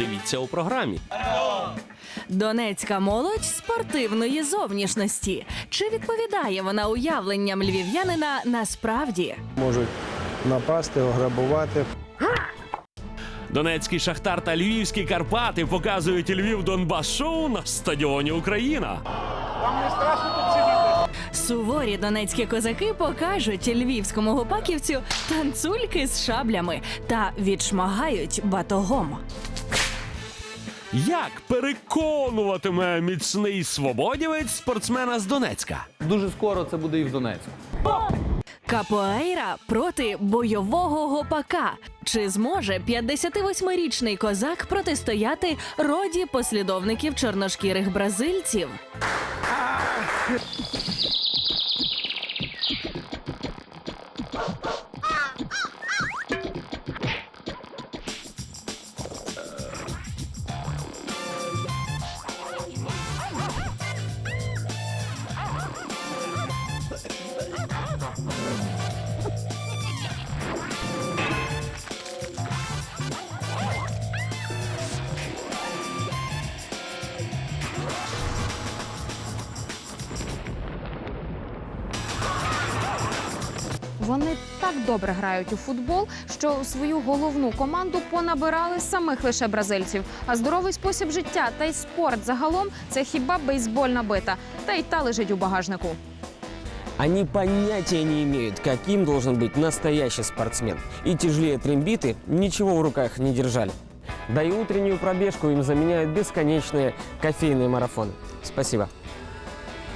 Дивіться у програмі. Донецька молодь спортивної зовнішності. Чи відповідає вона уявленням львів'янина насправді? можуть напасти, ограбувати. Донецький Шахтар та Львівські Карпати показують Львів Донбас шоу на стадіоні Україна. Вам не страшно тут Суворі донецькі козаки покажуть львівському гопаківцю танцульки з шаблями та відшмагають батогом. Як переконуватиме міцний свободівець спортсмена з Донецька? Дуже скоро це буде і в Донецьку. Капоейра проти бойового гопака. Чи зможе 58-річний козак протистояти роді послідовників чорношкірих бразильців? грають у футбол, що у свою головну команду понабирали самих лише бразильців. А здоровий спосіб життя та й спорт загалом це хіба бейсбольна бита, та й та лежить у багажнику. Они понятия не имеют, каким должен быть настоящий спортсмен. И тяжелее трембиты ничего в руках не держали. Да и утреннюю пробежку им заменяют бесконечные кофейные марафоны. Спасибо.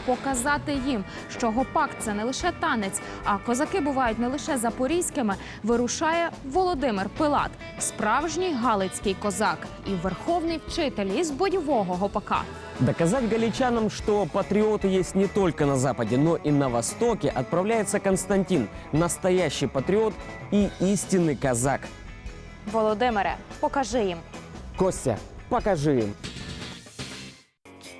Показати їм, що гопак це не лише танець, а козаки бувають не лише запорізькими. Вирушає Володимир Пилат, справжній галицький козак і верховний вчитель із бойового гопака. Доказать галичанам, что патриоты есть не только на Западе, но и на Востоке, отправляется Константин, настоящий патриот и истинный казак. Володимире, покажи їм. Костя, покажи им.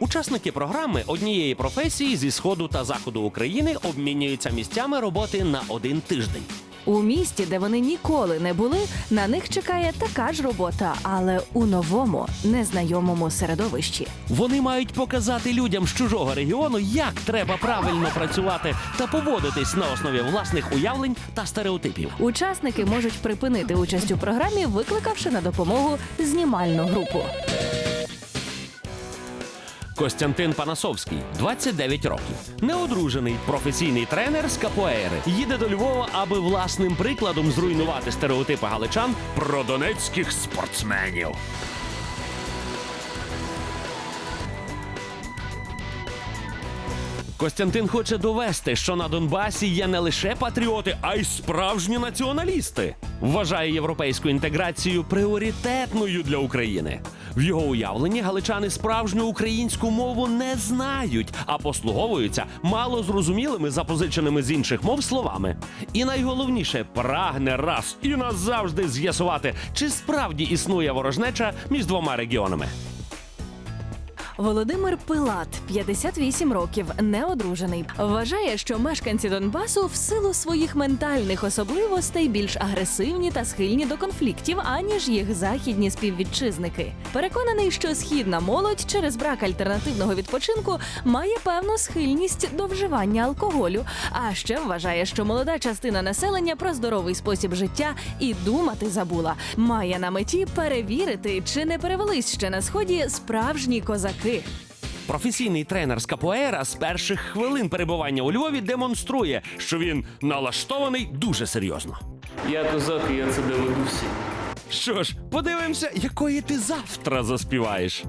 Учасники програми однієї професії зі сходу та заходу України обмінюються місцями роботи на один тиждень. У місті, де вони ніколи не були, на них чекає така ж робота, але у новому, незнайомому середовищі. Вони мають показати людям з чужого регіону, як треба правильно працювати та поводитись на основі власних уявлень та стереотипів. Учасники можуть припинити участь у програмі, викликавши на допомогу знімальну групу. Костянтин Панасовський, 29 років, неодружений, професійний тренер з капоери. Їде до Львова, аби власним прикладом зруйнувати стереотипи галичан про донецьких спортсменів. Костянтин хоче довести, що на Донбасі є не лише патріоти, а й справжні націоналісти. Вважає європейську інтеграцію пріоритетною для України. В його уявленні галичани справжню українську мову не знають, а послуговуються мало зрозумілими запозиченими з інших мов словами. І найголовніше прагне раз і назавжди з'ясувати, чи справді існує ворожнеча між двома регіонами. Володимир Пилат, 58 років, неодружений. Вважає, що мешканці Донбасу в силу своїх ментальних особливостей більш агресивні та схильні до конфліктів, аніж їх західні співвітчизники. Переконаний, що східна молодь через брак альтернативного відпочинку має певну схильність до вживання алкоголю. А ще вважає, що молода частина населення про здоровий спосіб життя і думати забула. Має на меті перевірити, чи не перевелись ще на сході справжні козаки. Професійний тренер з Капоера з перших хвилин перебування у Львові демонструє, що він налаштований дуже серйозно. Я козак, і я це доведу всім. Що ж, подивимося, якої ти завтра заспіваєш.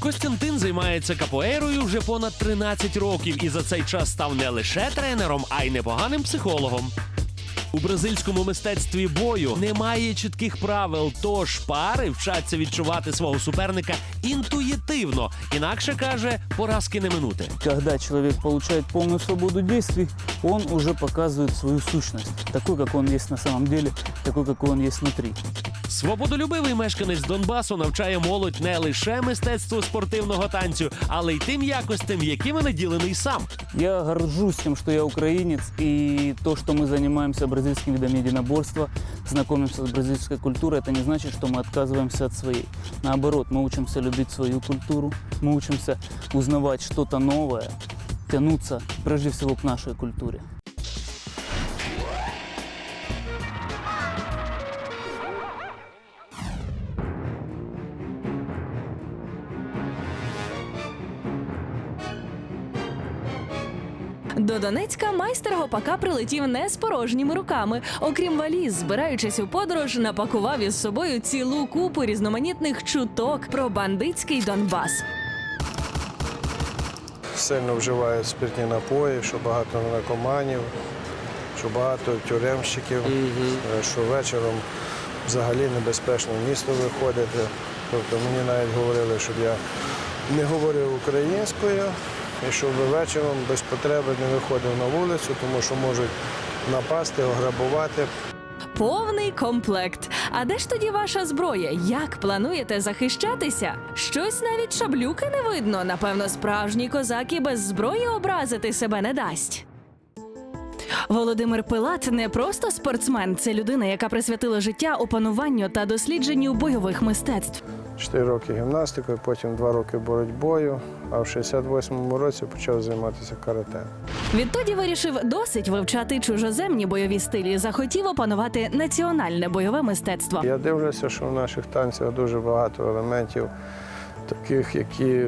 Костянтин займається капоерою вже понад 13 років і за цей час став не лише тренером, а й непоганим психологом. У бразильському мистецтві бою немає чітких правил, тож пари вчаться відчувати свого суперника інтуїтивно. Інакше каже, поразки не минути. Когда человек получает полную свободу действий, он уже показывает свою сущность, такой, как он есть на самом деле, такой, какой он есть внутри. Свободолюбивий мешканець Донбасу навчає молодь не лише мистецтву спортивного танцю, але й тим якостям, якими наділений сам. Я горжусь тем, что я украинец, и то, что мы занимаемся бразильским видом единоборства, знакомимся с бразильской культурой, это не значит, что мы отказываемся от своей. Наоборот, мы учимся любить свою культуру, мы учимся узнавать что-то новое, тянуться прежде всего к нашей культуре. До Донецька майстер гопака прилетів не з порожніми руками. Окрім валіз, збираючись у подорож, напакував із собою цілу купу різноманітних чуток про бандитський Донбас. Сильно вживають спиртні напої, що багато наркоманів, що багато тюремщиків, е, що вечором взагалі небезпечно в місто виходити. Тобто мені навіть говорили, щоб я не говорив українською і щоб вечором без потреби не виходив на вулицю, тому що можуть напасти, ограбувати. Повний комплект. А де ж тоді ваша зброя? Як плануєте захищатися? Щось навіть шаблюки не видно. Напевно, справжній козак і без зброї образити себе не дасть. Володимир Пилат не просто спортсмен, це людина, яка присвятила життя опануванню та дослідженню бойових мистецтв. Чотири роки гімнастикою, потім два роки боротьбою, а в 68-му році почав займатися карате. Відтоді вирішив досить вивчати чужоземні бойові стилі. Захотів опанувати національне бойове мистецтво. Я дивлюся, що в наших танцях дуже багато елементів, таких, які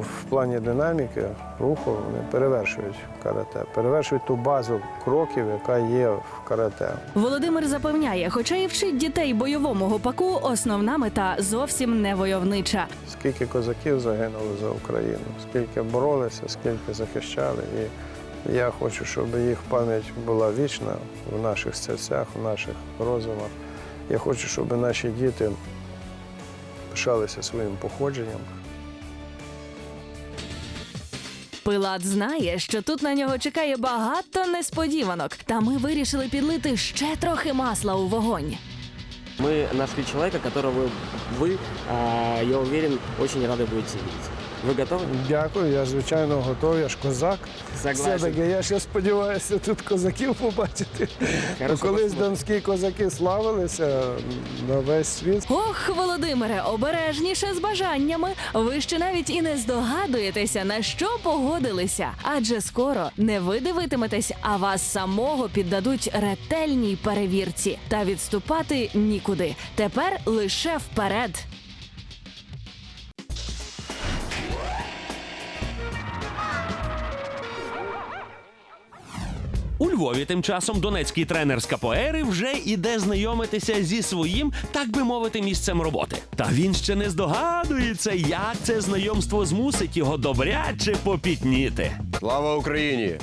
в плані динаміки руху вони перевершують карате, перевершують ту базу кроків, яка є в карате. Володимир запевняє, хоча і вчить дітей бойовому гопаку, основна мета зовсім не войовнича. Скільки козаків загинуло за Україну, скільки боролися, скільки захищали. І я хочу, щоб їх пам'ять була вічна в наших серцях, в наших розумах. Я хочу, щоб наші діти пишалися своїм походженням. Пилат знає, що тут на нього чекає багато несподіванок, та ми вирішили підлити ще трохи масла у вогонь. Мы нашли человека, которого вы, а, я уверен, очень рады будете видеть. Вы готовы? Дякую, я звичайно готовий, я ж козак. Согласен. Все-таки я ще сподіваюся тут козаків побачити. Хорошо, Колись посмотрим. донські козаки славилися на весь світ. Ох, Володимире, обережніше з бажаннями. Ви ще навіть і не здогадуєтеся, на що погодилися. Адже скоро не ви дивитиметесь, а вас самого піддадуть ретельній перевірці. Та відступати нікуди. Тепер лише вперед. У Львові тим часом донецький тренер з капоери вже іде знайомитися зі своїм, так би мовити, місцем роботи. Та він ще не здогадується, як це знайомство змусить його добряче попітніти. Слава Україні!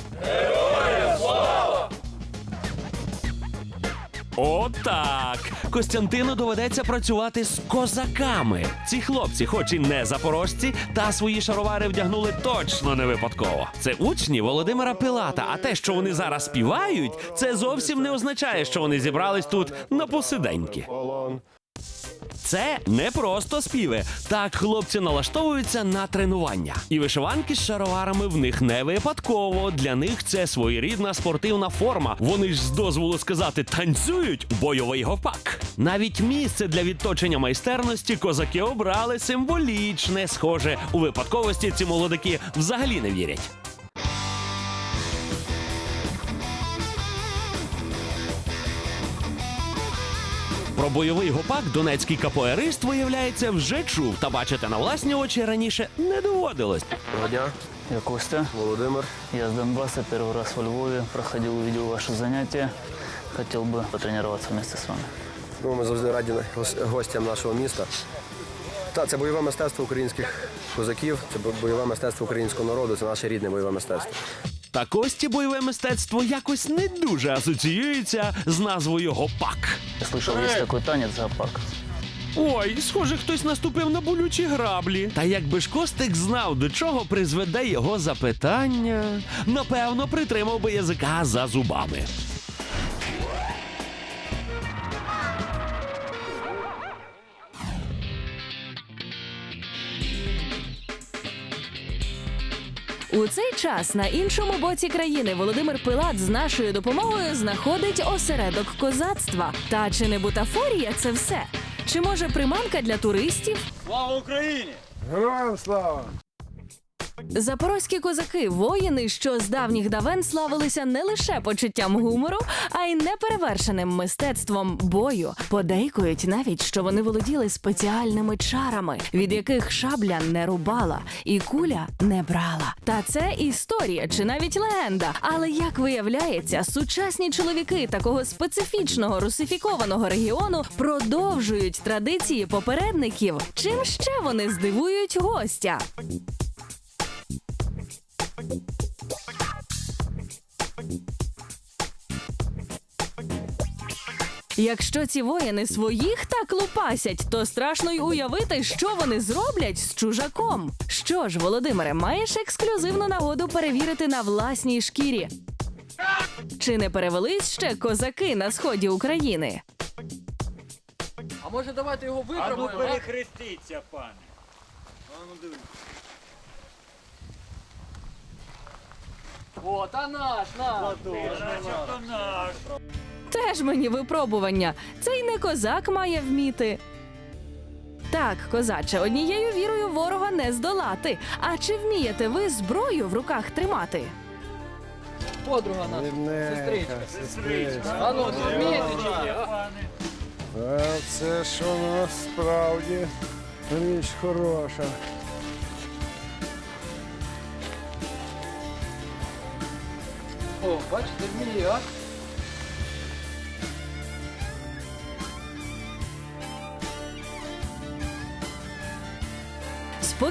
Отак. Костянтину доведеться працювати з козаками. Ці хлопці, хоч і не запорожці, та свої шаровари вдягнули точно не випадково. Це учні Володимира Пилата. А те, що вони зараз співають, це зовсім не означає, що вони зібрались тут на посиденьки. Це не просто співи. Так хлопці налаштовуються на тренування. І вишиванки з шароварами в них не випадково. Для них це своєрідна спортивна форма. Вони ж з дозволу сказати танцюють бойовий гопак. Навіть місце для відточення майстерності козаки обрали символічне. Схоже, у випадковості ці молодики взагалі не вірять. Про бойовий гопак донецький капоерист, виявляється, вже чув та бачити на власні очі раніше не доводилось. Доброго дня, Я Костя, Володимир. я с Донбасса, первый раз во Львове, проходил, увидел ваши занятия. Хотел бы потренироваться вместе с вами. Ну, ми завжди раді гостям нашого міста. Та, це бойове мистецтво українських козаків, це бойове мистецтво українського народу, це наше рідне бойове мистецтво. Та Кості бойове мистецтво якось не дуже асоціюється з назвою гопак. Я слышал, есть такой танец зоопарк. Ой, схоже, хтось наступив на болючі граблі. Та якби ж Костик знав, до чого призведе його запитання, напевно, притримав би язика за зубами. У цей час на іншому боці країни Володимир Пилат з нашою допомогою знаходить осередок козацтва. Та чи не бутафорія це все? Чи може приманка для туристів? Слава Україні! Героям слава! Запорозькі козаки воїни, що з давніх давен славилися не лише почуттям гумору, а й неперевершеним мистецтвом бою. Подейкують навіть, що вони володіли спеціальними чарами, від яких шабля не рубала і куля не брала. Та це історія чи навіть легенда. Але як виявляється, сучасні чоловіки такого специфічного русифікованого регіону продовжують традиції попередників. Чим ще вони здивують гостя? Якщо ці воїни своїх так лупасять, то страшно й уявити, що вони зроблять з чужаком. Що ж, Володимире, маєш ексклюзивну нагоду перевірити на власній шкірі. Чи не перевелись ще козаки на сході України? А може давайте його А ну випробуємо? а? перехрестіться, пане. О, та наш, наш. Начебто наш. Теж мені випробування. Цей не козак має вміти. Так, козаче, однією вірою ворога не здолати. А чи вмієте ви зброю в руках тримати? Подруга наша. Рідненька, сестричка. А ну, ти вмієте чи ні? а? А це що насправді річ хороша. О, бачите, вміє, а?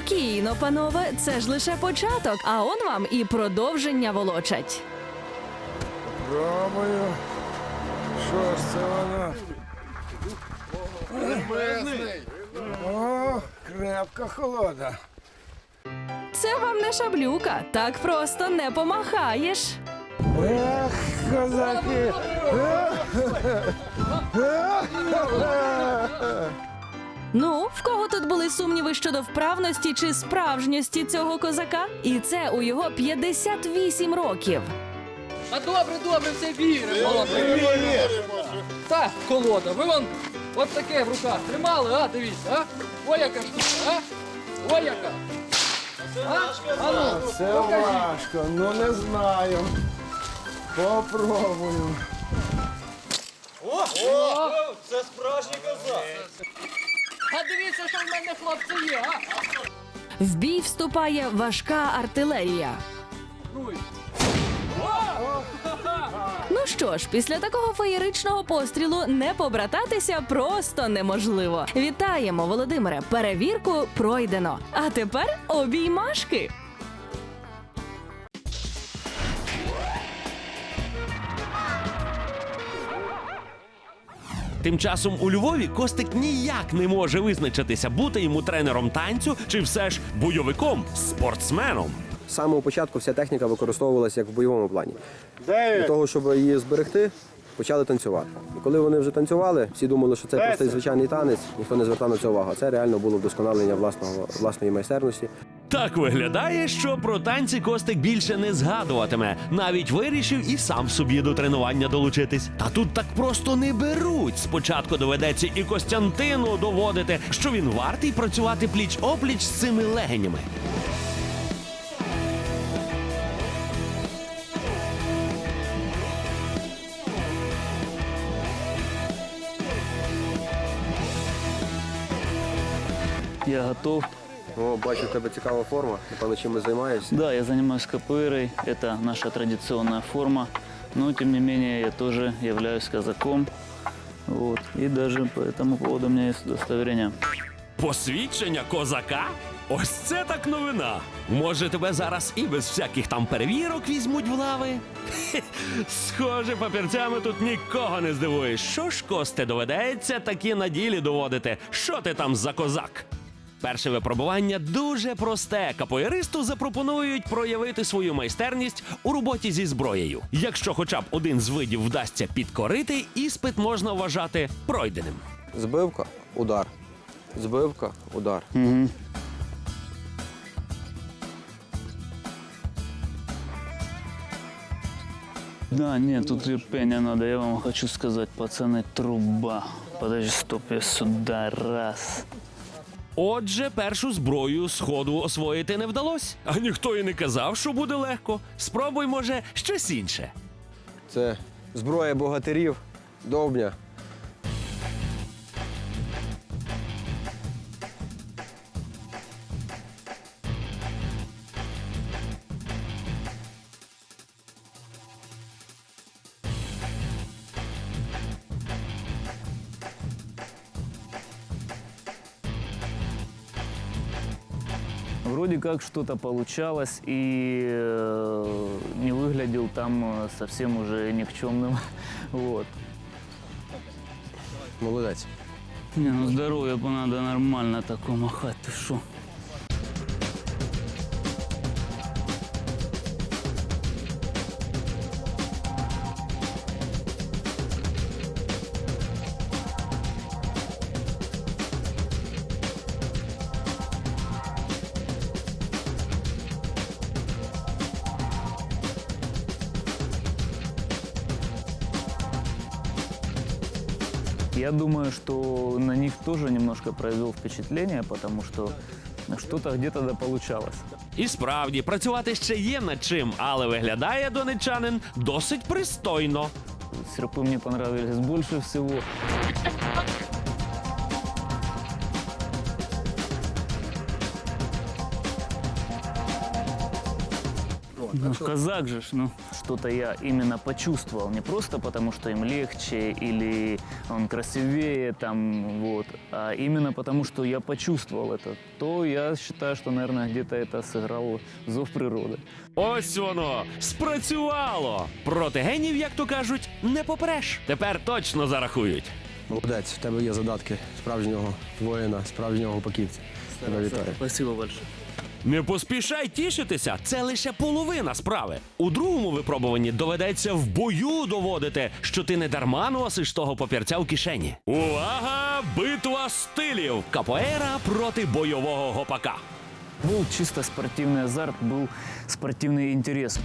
Спокійно, панове, це ж лише початок, а он вам і продовження волочать. Пробую. Що ж це вона? О, крепка холода. Це вам не шаблюка, так просто не помахаєш. Ех, козаки! Ну, в кого тут були сумніви щодо вправності чи справжньості цього козака? І це у його 58 років. А добре, добре, все віримо. Так, колода, ви вон от таке в руках тримали, а, дивіться, а? Ой, яка штука, а? Ой, яка. А? А ну, Це покажіть. важко, ну не знаю. Попробую. А дивіться, що в мене хлопці є, а? В бій вступає важка артилерія. Ну, що ж, після такого феєричного пострілу не побрататися просто неможливо. Вітаємо, Володимире! Перевірку пройдено. А тепер обіймашки. Тим часом у Львові Костик ніяк не може визначитися, бути йому тренером танцю чи все ж бойовиком, спортсменом. З самого початку вся техніка використовувалася як в бойовому плані. Для того, щоб її зберегти, почали танцювати. І коли вони вже танцювали, всі думали, що це простий звичайний танець, ніхто не звертав на це увагу. Це реально було вдосконалення власного, власної майстерності. Так виглядає, що про танці Костик більше не згадуватиме. Навіть вирішив і сам собі до тренування долучитись. Та тут так просто не беруть. Спочатку доведеться і Костянтину доводити, що він вартий працювати пліч опліч з цими легенями. Я готов. О, бачу, в тебе цікава форма. Напевно, чим ми займаєшся. Да, я занимаюсь капуэрой. Это наша традиционная форма. Но, тем не менее, я тоже являюсь казаком. Вот. И даже по этому поводу у меня есть удостоверение. Посвідчення козака? Ось це так новина. Може, тебе зараз і без всяких там перевірок візьмуть в лави? Хе, Схоже, папірцями тут нікого не здивуєш. Що ж, Косте, доведеться таки на ділі доводити. Що ти там за козак? Перше випробування дуже просте. Капоєристу запропонують проявити свою майстерність у роботі зі зброєю. Якщо, хоча б один з видів вдасться підкорити, іспит можна вважати пройденим. Збивка, удар. Збивка, удар. Угу. Да, ні, тут терпения надо. Я вам хочу сказати, пацани, труба. Подожди, стоп, я сюда. Раз, Отже, першу зброю сходу освоїти не вдалося. А ніхто і не казав, що буде легко. Спробуй, може, щось інше. Це зброя богатирів, довбня. как что-то получалось и э, не выглядел там э, совсем уже никчемным. Вот. Молодець. Не, ну здоровье бы надо нормально такое махать, ты шо? Я думаю, что на них тоже немножко произвел впечатление, потому что что-то где-то да получалось. І справді, працювати ще є над чим, але виглядає донечанин досить пристойно. Серпы мне понравились больше всего. казак же, ж, ну, что-то я именно почувствовал. Не просто потому, что им легче или он красивее, там, вот, а именно потому, что я почувствовал это. То я считаю, что, наверное, где-то это сыграл зов природы. Ось воно спрацювало. Проти генів, як то кажуть, не попреш. Тепер точно зарахують. Молодець, в тебе є задатки справжнього воїна, справжнього поківця. Тебе вітаю. Спасибо большое. Не поспішай тішитися, це лише половина справи. У другому випробуванні доведеться в бою доводити, що ти не дарма носиш того папірця в кишені. Увага! Битва стилів! Капоера проти бойового гопака. Был чисто спортивный азарт, был спортивный интерес.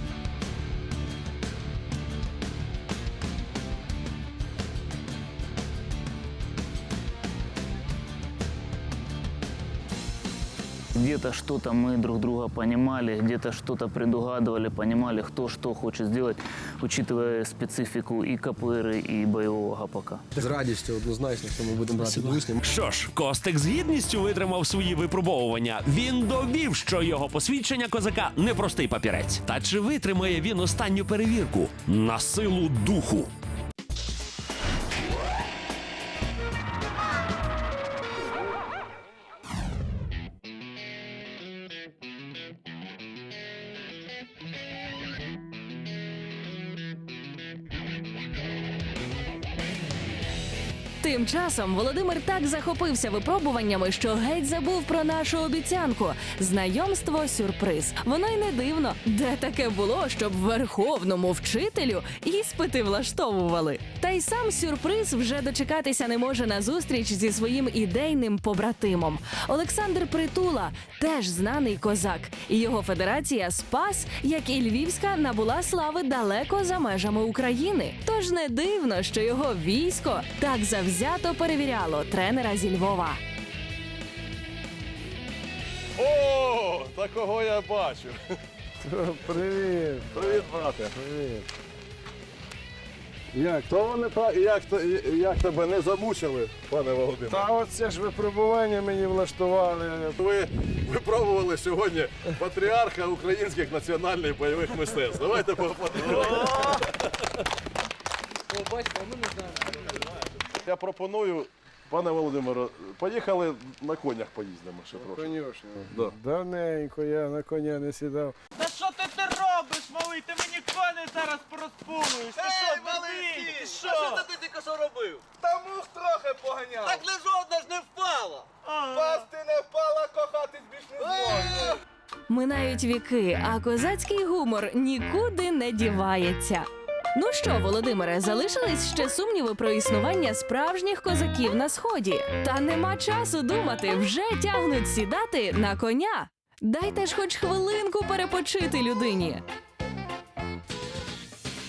Где-то что-то мы друг друга понимали, где-то что-то предугадывали, понимали, кто что хочет сделать, учитывая специфику и капуэры, и боевого гапака. З радістю однозначно, що ми будемо брати учнів. Що ж, Костик з гідністю витримав свої випробовування. Він довів, що його посвідчення козака не простий папірець. Та чи витримає він останню перевірку на силу духу? Тим часом Володимир так захопився випробуваннями, що геть забув про нашу обіцянку. Знайомство сюрприз. Воно й не дивно, де таке було, щоб верховному вчителю іспити влаштовували. Та й сам сюрприз вже дочекатися не може на зустріч зі своїм ідейним побратимом. Олександр Притула теж знаний козак, і його федерація Спас, як і Львівська, набула слави далеко за межами України. Тож не дивно, що його військо так завзято перевіряло тренера зі Львова. О, такого я бачу. Привіт, Привіт, брате. привіт. Як? То вони та як, то- як тебе не замучили, пане Володимире? Та оце ж випробування мені влаштували. Ви випробували сьогодні патріарха українських національних бойових мистецтв. Давайте поаплодуємо. Я пропоную, пане Володимире, поїхали на конях поїздимо ще трошки. Конюшня. Да. Давненько я на коня не сідав. Та що ти ти робиш, малий? Ти мені коней зараз порозпулуєш. Ти що, дебіль? Ти що? ти тільки що робив? Та мух трохи поганяв. Так не жодна ж не впала. Пасти не впала, кохатись більш не зможеш. Минають віки, а козацький гумор нікуди не дівається. Ну що, Володимире, залишились ще сумніви про існування справжніх козаків на сході. Та нема часу думати, вже тягнуть сідати на коня. Дайте ж хоч хвилинку перепочити людині.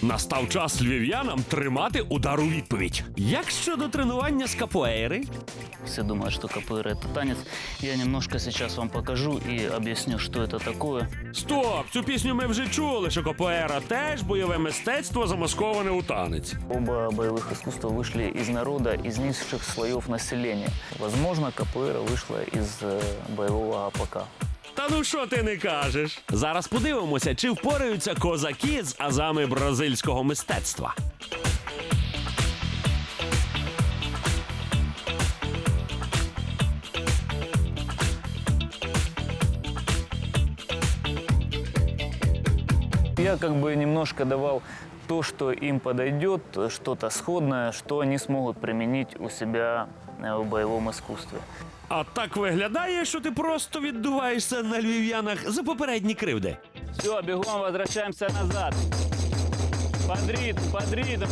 Настав час львів'янам тримати удар у відповідь. Як щодо тренування з капоейри? Все думают, что КПР это танец. Я немножко сейчас вам покажу и объясню, что это такое. Стоп! Цю пісню ми вже чули, що капоейра теж бойове мистецтво замасковане у танець. Оба боевых искусства вышли из народа, из низших слоев населения. Возможно, КПР вышла из э, боевого АПК. Та ну що ти не кажеш? Зараз подивимося, чи впораються козаки з азами бразильського мистецтва. Я как бы немножко давал то, что им подойдет, что-то сходное, что они смогут применить у себя э, в боевом искусстве. А так виглядає, що ти просто віддуваєшся на львів'янах за попередні кривди. Все, бегом возвращаемся назад. Под ритм, под ритм.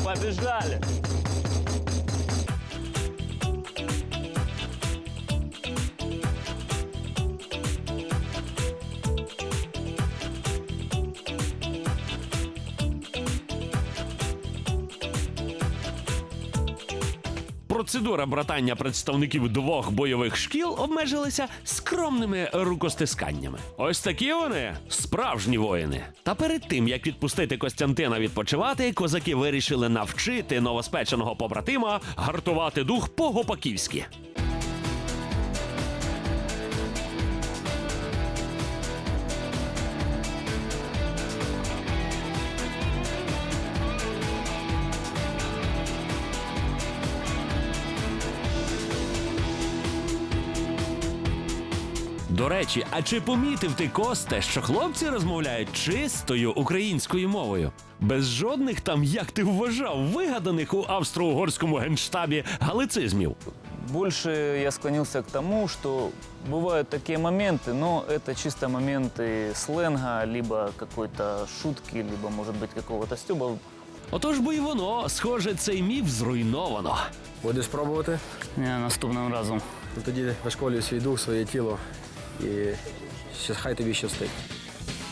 Процедура братання представників двох бойових шкіл обмежилася скромними рукостисканнями. Ось такі вони справжні воїни. Та перед тим як відпустити Костянтина відпочивати, козаки вирішили навчити новоспеченого побратима гартувати дух по-гопаківськи. До речі, а чи помітив ти Косте, що хлопці розмовляють чистою українською мовою? Без жодних там, як ти вважав, вигаданих у австро-угорському генштабі галицизмів. Больше я склонился к тому, что бывают такие моменты, но это чисто моменты сленга, либо какой-то шутки, либо, может быть, какого-то стеба. Отож бо й воно, схоже, цей міф зруйновано. Будеш пробувати? Не, наступним разом. Ну, тоді вишколюй свій дух, своє тіло і хай тобі щастить.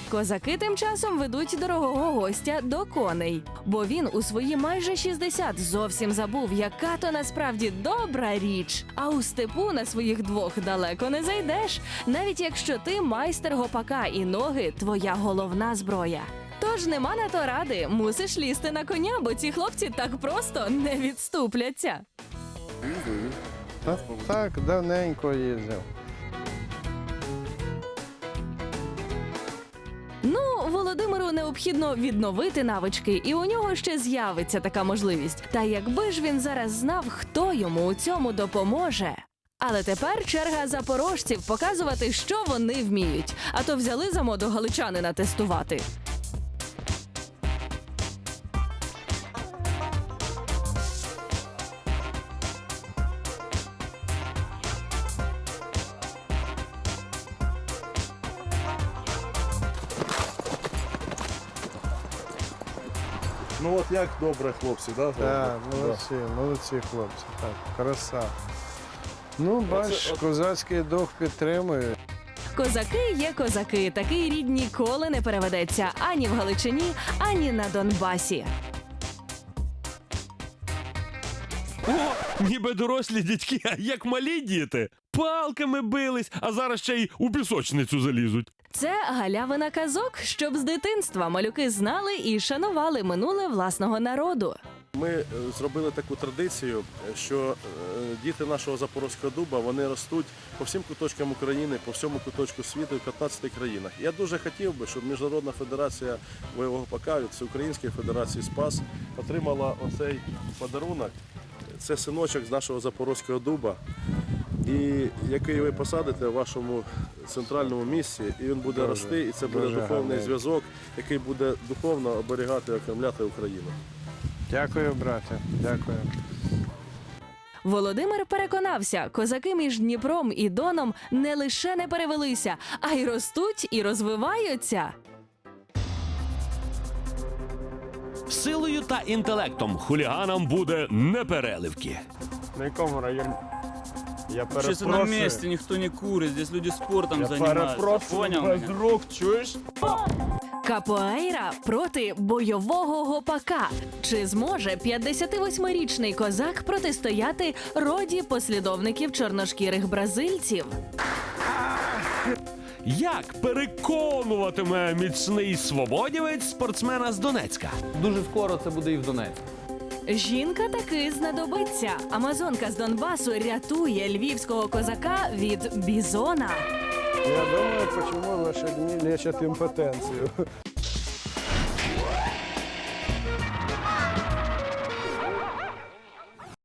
Козаки тим часом ведуть дорогого гостя до коней, бо він у свої майже 60 зовсім забув, яка то насправді добра річ. А у степу на своїх двох далеко не зайдеш, навіть якщо ти майстер гопака і ноги твоя головна зброя. Тож нема на то ради, мусиш лізти на коня, бо ці хлопці так просто не відступляться. Та, так, давненько їздив. Ну, Володимиру необхідно відновити навички, і у нього ще з'явиться така можливість. Та якби ж він зараз знав, хто йому у цьому допоможе. Але тепер черга запорожців показувати, що вони вміють. А то взяли за моду галичанина тестувати. Як добре, хлопці, да? Так, молодці, молодці хлопці. Так, краса. Ну, бач, козацький дух підтримує. Козаки є козаки. Такий рід ніколи не переведеться ані в Галичині, ані на Донбасі. О, ніби дорослі дядьки, а як малі діти. Палками бились, а зараз ще й у пісочницю залізуть. Це галявина казок, щоб з дитинства малюки знали і шанували минуле власного народу. Ми е, зробили таку традицію, що е, діти нашого Запорозького дуба вони ростуть по всім куточкам України, по всьому куточку світу в 15 країнах. Я дуже хотів би, щоб Міжнародна федерація бойового пока від Всеукраїнської федерації Спас отримала оцей подарунок. Це синочок з нашого Запорозького дуба, і який ви посадите в вашому центральному місці, і він буде Дуже, рости, і це буде духовний гарний. зв'язок, який буде духовно оберігати і окремляти Україну. Дякую, брате. Дякую. Володимир переконався, козаки між Дніпром і Доном не лише не перевелися, а й ростуть і розвиваються. Силою та інтелектом хуліганам буде непереливки. На якому районі? Я Сейчас на месте никто не курит, здесь люди спортом Я занимаются. перепрошую, Понял без меня? рук, чуєш? Капоейра проти бойового гопака. Чи зможе 58-річний козак протистояти роді послідовників чорношкірих бразильців? Як переконуватиме міцний свободівець спортсмена з Донецька? Дуже скоро це буде і в Донецьку. Жінка таки знадобиться. Амазонка з Донбасу рятує львівського козака від бізона. Я думаю, чому лошадьми лечать імпотенцію.